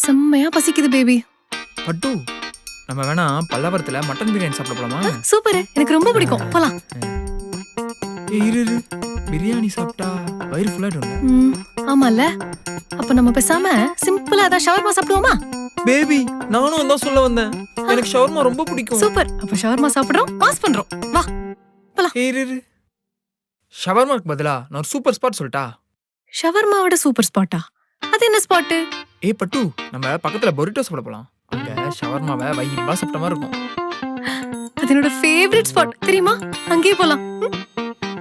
செம்மையா பசிக்குது பேபி பட்டு நம்ம வேணா பல்லவரத்துல மட்டன் பிரியாணி சாப்பிட போலாமா? சூப்பர். எனக்கு ரொம்ப பிடிக்கும். போலாம். இரு இரு. பிரியாணி சாப்பிட்டா வயிறு ஃபுல்லாயிடும்ல ம், ஆமால அப்ப நம்ம பேசாம சிம்பிளா அதான் ஷவர்மா சாப்பிடுவோமா? பேபி நானும் அதான் சொல்ல வந்தேன். எனக்கு ஷவர்மா ரொம்ப பிடிக்கும். சூப்பர். அப்ப ஷவர்மா சாப்பிடுறோம் பாஸ் பண்றோம். வா ஏய், இரு இரு. ஷவர்மாக்கு பதிலா நான் ஒரு சூப்பர் ஸ்பாட் சொல்லட்டா? ஷவர்மாவோட சூப்பர் ஸ்பாட்டா? அது என்ன ஸ்பாட்டு ஏய் பட்டு நம்ம பக்கத்துல பொரிட்டோ சாப்பிட போலாம். அங்க ஷவர்மாவை வைபா சாப்பிட்ட மாதிரி இருக்கும். அது என்னோட ஃபேவரட் ஸ்பாட் தெரியுமா? அங்கேயே போலாம்.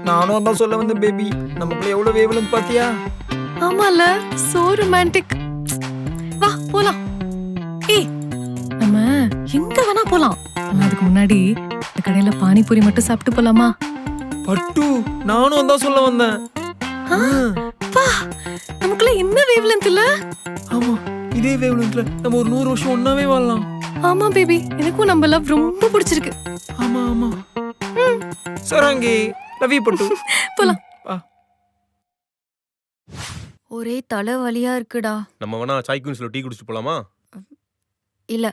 நானும் அதான் சொல்ல வந்தேன் பேபி நமக்குள்ள எவ்வளவு வேவலன்னு பாத்தியா? ஆமால சோ ரொமான்டிக் வா போலாம். ஏய் நம்ம எங்க வேணா போலாம். அதுக்கு முன்னாடி இந்த கடையில பானிபூரி மட்டும் சாப்பிட்டு போலாமா? பட்டு நானும் அதான் சொல்ல வந்தேன். ஆ, நமக்குள்ள என்ன இல்ல? ஆமா இதே வேவலன்ட்ல நம்ம ஒரு நூறு வருஷம் ஒன்னாவே வாழலாம். ஆமா பேபி எனக்கும் நம்ம லவ் ரொம்ப பிடிச்சிருக்கு. ஆமா ஆமா. சராங்கி லவ் யூ பட்டு. போலாம். ஒரே தலை வலியா இருக்குடா. நம்ம வேணா சாய் குயின்ஸ்ல டீ குடிச்சிட்டு போலாமா? இல்ல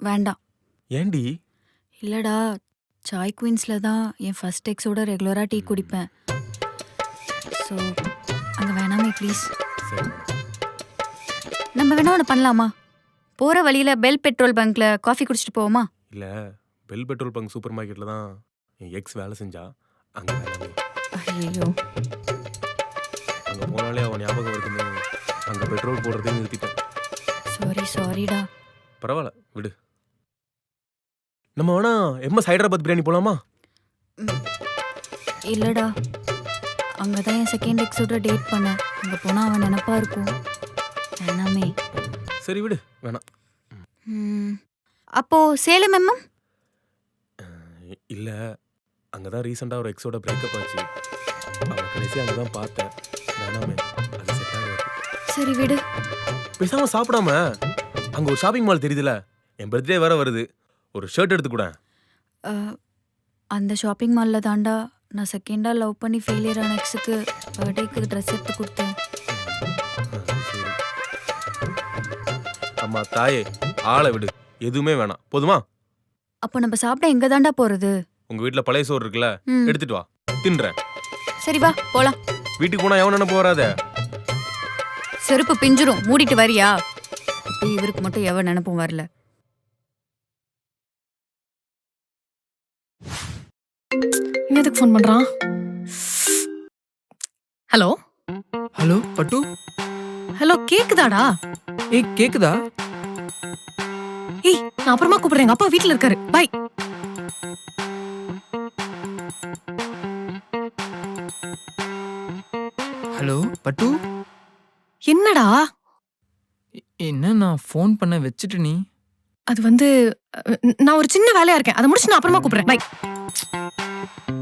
வேண்டாம். ஏண்டி இல்லடா சாய் குயின்ஸ்ல தான் என் ஃபர்ஸ்ட் எக்ஸோட ரெகுலரா டீ குடிப்பேன். ஸோ அங்க வேணாமே ப்ளீஸ் சரி நம்ம வேணா ஒன்று பண்ணலாமா? போற வழியில பெல் பெட்ரோல் பங்க்ல காஃபி குடிச்சிட்டு போவோமா? இல்ல பெல் பெட்ரோல் பங்க் சூப்பர் மார்க்கெட்ல தான் என் எக்ஸ் வேலை செஞ்சா. அங்க வேணாமே. ஐயோ அங்க போனாலே அவன் ஞாபகம் இருக்குன்னு அங்க பெட்ரோல் போடுறதே நிறுத்திட்டேன். சாரி சாரிடா பரவாயில்ல விடு. நம்ம வேணா எம்எஸ் ஹைதராபாத் பிரியாணி போலாமா? இல்லடா. அங்கே தான் என் செகண்ட் எக்ஸோட டேட் பண்ணேன். அங்கே போனால் அவன் நினப்பா இருக்கும். வேணாமே. சரி விடு வேணாம். ம், அப்போ சேலம் எம்எம் இல்ல. அங்கதான் ரீசெண்டா ஒரு எக்ஸோட பிரேக்கப் ஆச்சு. அவளை கடைசி அங்கதான் பார்த்தேன். வேணாமே. அது செட் ஆகாது. சரி விடு. பேசாம சாப்பிடாம. அங்க ஒரு ஷாப்பிங் மால் தெரியுதுல. என் பர்த்டே வேற வருது. ஒரு ஷர்ட் எடுத்து கூட அஹ், அந்த ஷாப்பிங் மாலில் தாண்டா நான் செகண்டாக லவ் பண்ணி ஃபெயிலியர் ஆன எக்ஸுக்கு பர்த்டேக்கு ட்ரெஸ் எடுத்து கொடுத்தேன். அம்மா தாயே ஆளை விடு. எதுவுமே வேணாம். போதுமா? அப்போ நம்ம சாப்பிட எங்கே தாண்டா போகிறது உங்க வீட்ல பழைய சோறு இருக்குல்ல ம். எடுத்துட்டு வா. தின்றேன். சரி வா போலாம். வீட்டுக்கு போனா எவன் நினைப்பு வராத? செருப்பு பிஞ்சிரும் மூடிட்டு வரியா? அப்படி இவருக்கு மட்டும் எவன் நினப்பும் வரல. எதுக்கு ஃபோன் பண்றான்? ஹலோ ஹலோ பட்டு? ஹலோ கேக்குதாடா? ஏய் கேக்குதா? ஏய் நான் அப்புறமா கூப்பிடுறேன். எங்க அப்பா வீட்ல இருக்காரு. பை ஹலோ பட்டு? என்னடா? என்ன நான் ஃபோன் பண்ண வச்சுட்டு நீ? அது வந்து நான் ஒரு சின்ன வேலையா இருக்கேன். அதை முடிச்சு நான் அப்புறமா கூப்பிடுறேன். Bye Thank you.